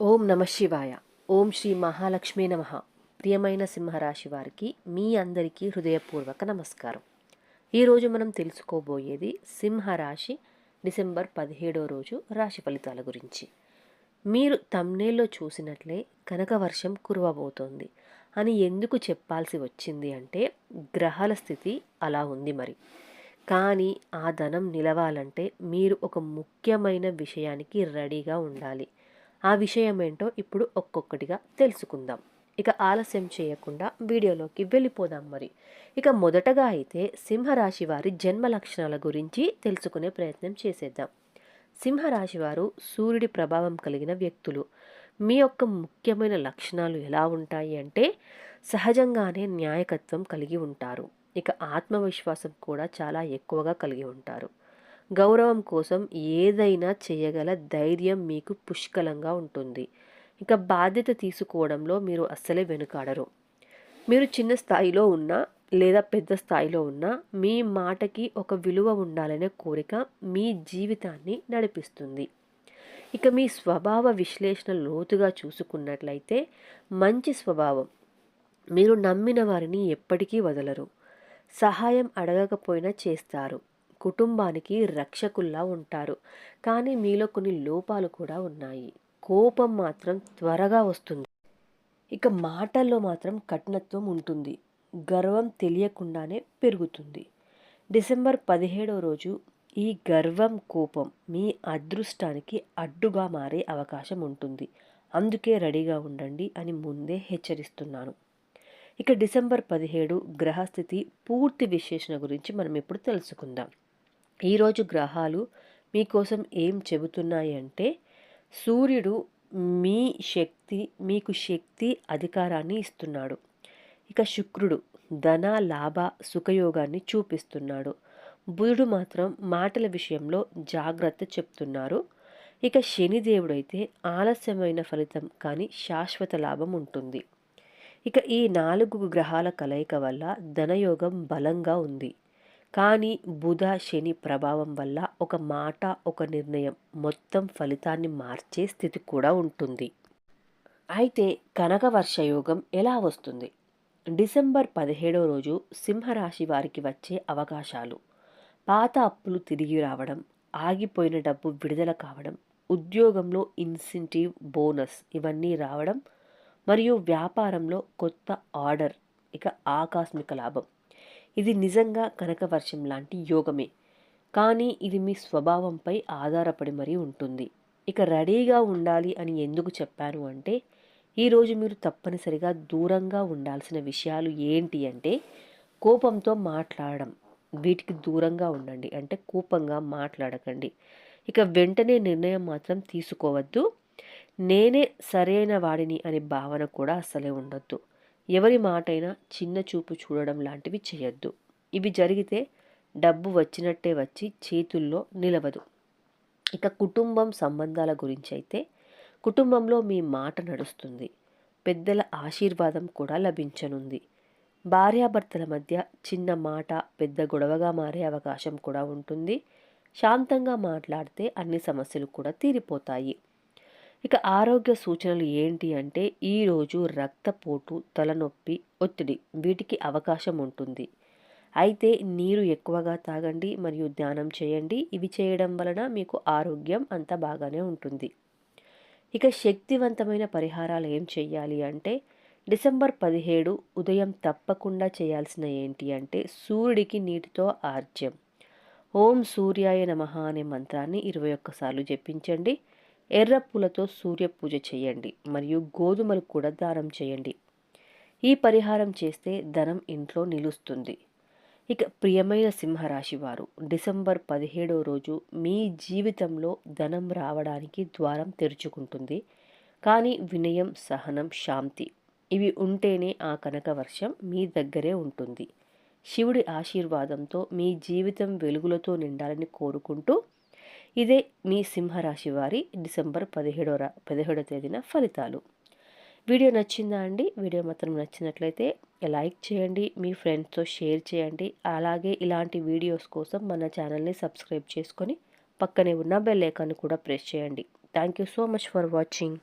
ఓం నమ శివాయ. ఓం శ్రీ మహాలక్ష్మీ నమ. ప్రియమైన సింహరాశి వారికి మీ అందరికీ హృదయపూర్వక నమస్కారం. ఈరోజు మనం తెలుసుకోబోయేది సింహరాశి డిసెంబర్ పదిహేడో రోజు రాశి ఫలితాల గురించి. మీరు తమ్నేల్లో చూసినట్లే కనక వర్షం కురవబోతోంది అని ఎందుకు చెప్పాల్సి వచ్చింది అంటే గ్రహాల స్థితి అలా ఉంది మరి. కానీ ఆ ధనం నిలవాలంటే మీరు ఒక ముఖ్యమైన విషయానికి రెడీగా ఉండాలి. ఆ విషయం ఏంటో ఇప్పుడు ఒక్కొక్కటిగా తెలుసుకుందాం. ఇక ఆలస్యం చేయకుండా వీడియోలోకి వెళ్ళిపోదాం మరి. ఇక మొదటగా అయితే సింహరాశి వారి జన్మ లక్షణాల గురించి తెలుసుకునే ప్రయత్నం చేసేద్దాం. సింహరాశి వారు సూర్యుడి ప్రభావం కలిగిన వ్యక్తులు. మీ యొక్క ముఖ్యమైన లక్షణాలు ఎలా ఉంటాయి అంటే సహజంగానే న్యాయకత్వం కలిగి ఉంటారు. ఇక ఆత్మవిశ్వాసం కూడా చాలా ఎక్కువగా కలిగి ఉంటారు. గౌరవం కోసం ఏదైనా చేయగల ధైర్యం మీకు పుష్కలంగా ఉంటుంది. ఇక బాధ్యత తీసుకోవడంలో మీరు అస్సలే వెనుకాడరు. మీరు చిన్న స్థాయిలో ఉన్నా లేదా పెద్ద స్థాయిలో ఉన్నా మీ మాటకి ఒక విలువ ఉండాలనే కోరిక మీ జీవితాన్ని నడిపిస్తుంది. ఇక మీ స్వభావ విశ్లేషణ లోతుగా చూసుకున్నట్లయితే మంచి స్వభావం. మీరు నమ్మిన వారిని ఎప్పటికీ వదలరు. సహాయం అడగకపోయినా చేస్తారు. కుటుంబానికి రక్షకుల్లా ఉంటారు. కానీ మీలో కొన్ని లోపాలు కూడా ఉన్నాయి. కోపం మాత్రం త్వరగా వస్తుంది. ఇక మాటల్లో మాత్రం కఠినత్వం ఉంటుంది. గర్వం తెలియకుండానే పెరుగుతుంది. డిసెంబర్ పదిహేడవ రోజు ఈ గర్వం కోపం మీ అదృష్టానికి అడ్డుగా మారే అవకాశం ఉంటుంది. అందుకే రెడీగా ఉండండి అని ముందే హెచ్చరిస్తున్నాను. ఇక డిసెంబర్ పదిహేడు గ్రహస్థితి పూర్తి విశ్లేషణ గురించి మనం ఇప్పుడు తెలుసుకుందాం. ఈరోజు గ్రహాలు మీకోసం ఏం చెబుతున్నాయి అంటే సూర్యుడు మీ శక్తి మీకు శక్తి అధికారాన్ని ఇస్తున్నాడు. ఇక శుక్రుడు ధన లాభ సుఖయోగాన్ని చూపిస్తున్నాడు. బుధుడు మాత్రం మాటల విషయంలో జాగ్రత్త చెప్తున్నారు. ఇక శనిదేవుడైతే ఆలస్యమైన ఫలితం కానీ శాశ్వత లాభం ఉంటుంది. ఇక ఈ నాలుగు గ్రహాల కలయిక వల్ల ధనయోగం బలంగా ఉంది. కానీ బుధ శని ప్రభావం వల్ల ఒక మాట ఒక నిర్ణయం మొత్తం ఫలితాన్ని మార్చే స్థితి కూడా ఉంటుంది. అయితే కనక వర్షయోగం ఎలా వస్తుంది? డిసెంబర్ పదిహేడవ రోజు సింహరాశి వారికి వచ్చే అవకాశాలు. పాత అప్పులు తిరిగి రావడం ఆగిపోయిన డబ్బు విడుదల కావడం ఉద్యోగంలో ఇన్సెంటివ్ బోనస్ ఇవన్నీ రావడం మరియు వ్యాపారంలో కొత్త ఆర్డర్ ఇక ఆకస్మిక లాభం. ఇది నిజంగా కనకవర్షం లాంటి యోగమే. కానీ ఇది మీ స్వభావంపై ఆధారపడి మరీ ఉంటుంది. ఇక రెడీగా ఉండాలి అని ఎందుకు చెప్పాను అంటే ఈరోజు మీరు తప్పనిసరిగా దూరంగా ఉండాల్సిన విషయాలు ఏంటి అంటే కోపంతో మాట్లాడడం వీటికి దూరంగా ఉండండి. అంటే కోపంగా మాట్లాడకండి. ఇక వెంటనే నిర్ణయం మాత్రం తీసుకోవద్దు. నేనే సరైన వాడిని అనే భావన కూడా అసలే ఉండొద్దు. ఎవరి మాటైనా చిన్న చూపు చూడడం లాంటివి చేయొద్దు. ఇవి జరిగితే డబ్బు వచ్చినట్టే వచ్చి చేతుల్లో నిలవదు. ఇక కుటుంబం సంబంధాల గురించి అయితే కుటుంబంలో మీ మాట నడుస్తుంది. పెద్దల ఆశీర్వాదం కూడా లభించనుంది. భార్యాభర్తల మధ్య చిన్న మాట పెద్ద గొడవగా మారే అవకాశం కూడా ఉంటుంది. శాంతంగా మాట్లాడితే అన్ని సమస్యలు కూడా తీరిపోతాయి. ఇక ఆరోగ్య సూచనలు ఏంటి అంటే ఈరోజు రక్తపోటు తలనొప్పి ఒత్తిడి వీటికి అవకాశం ఉంటుంది. అయితే నీరు ఎక్కువగా తాగండి మరియు ధ్యానం చేయండి. ఇవి చేయడం వలన మీకు ఆరోగ్యం అంత బాగానే ఉంటుంది. ఇక శక్తివంతమైన పరిహారాలు ఏం చేయాలి అంటే డిసెంబర్ పదిహేడు ఉదయం తప్పకుండా చేయాల్సిన ఏంటి అంటే సూర్యుడికి నీటితో ఆర్జ్యం. ఓం సూర్యాయ నమ అనే మంత్రాన్ని ఇరవై ఒక్కసార్లు జపించండి. ఎర్ర పూలతో సూర్య పూజ చేయండి మరియు గోధుమలు కూడా దానం చేయండి. ఈ పరిహారం చేస్తే ధనం ఇంట్లో నిలుస్తుంది. ఇక ప్రియమైన సింహరాశి వారు డిసెంబర్ పదిహేడవ రోజు మీ జీవితంలో ధనం రావడానికి ద్వారం తెరుచుకుంటుంది. కానీ వినయం సహనం శాంతి ఇవి ఉంటేనే ఆ కనక వర్షం మీ దగ్గరే ఉంటుంది. శివుడి ఆశీర్వాదంతో మీ జీవితం వెలుగులతో నిండాలని కోరుకుంటూ ఇదే మీ సింహరాశి వారి డిసెంబర్ పదిహేడో రా పదిహేడో తేదీన ఫలితాలు. వీడియో నచ్చిందా అండి? వీడియో మాత్రం నచ్చినట్లయితే లైక్ చేయండి మీ ఫ్రెండ్స్తో షేర్ చేయండి. అలాగే ఇలాంటి వీడియోస్ కోసం మన ఛానల్ని సబ్స్క్రైబ్ చేసుకొని పక్కనే ఉన్న బెల్ ఐకాన్ కూడా ప్రెస్ చేయండి. Thank you so much for watching.